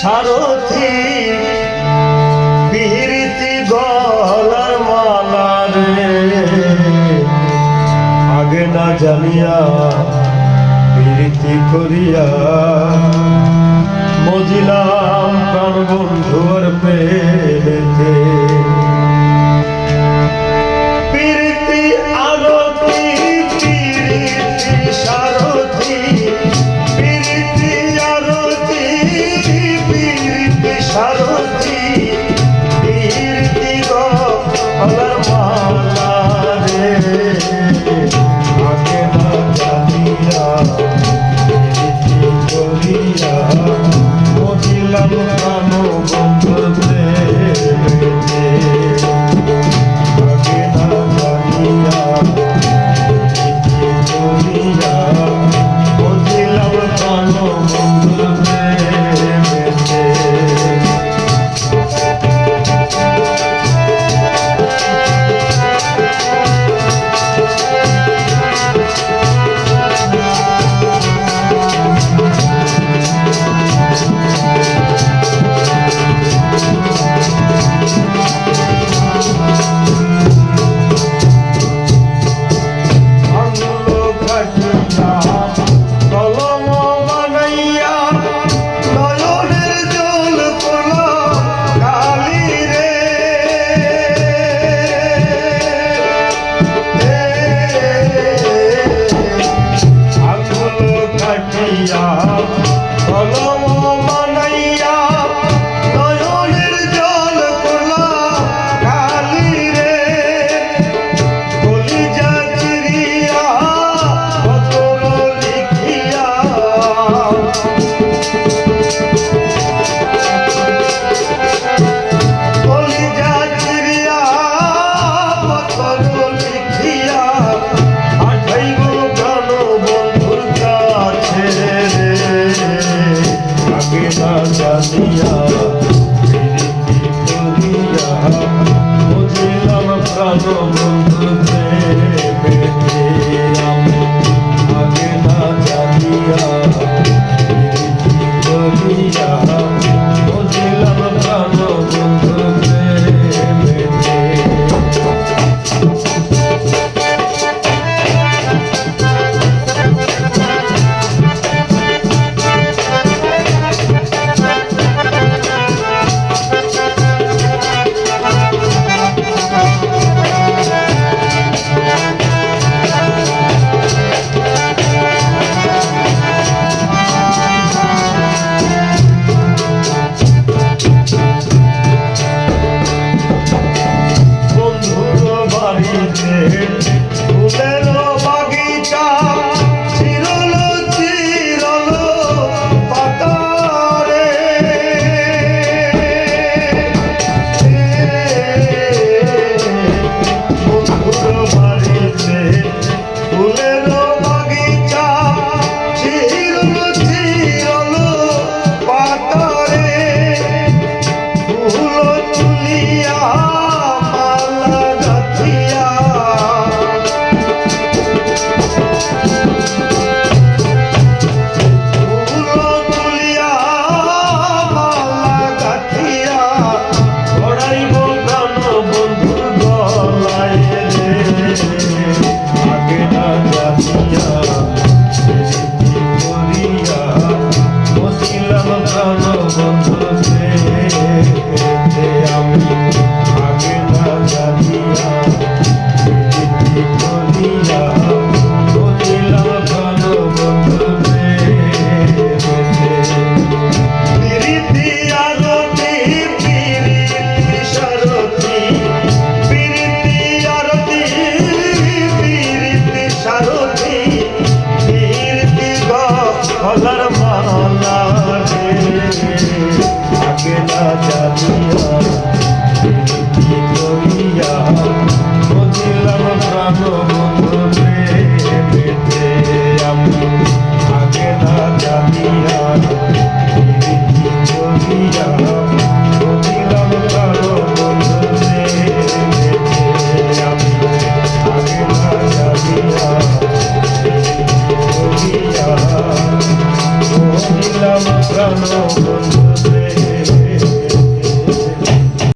সারথি পিহিরিতি গলার মালা রে। আগে না জানিয়া পিরিতি করিয়া বন্ধু। হইয়া Sahara.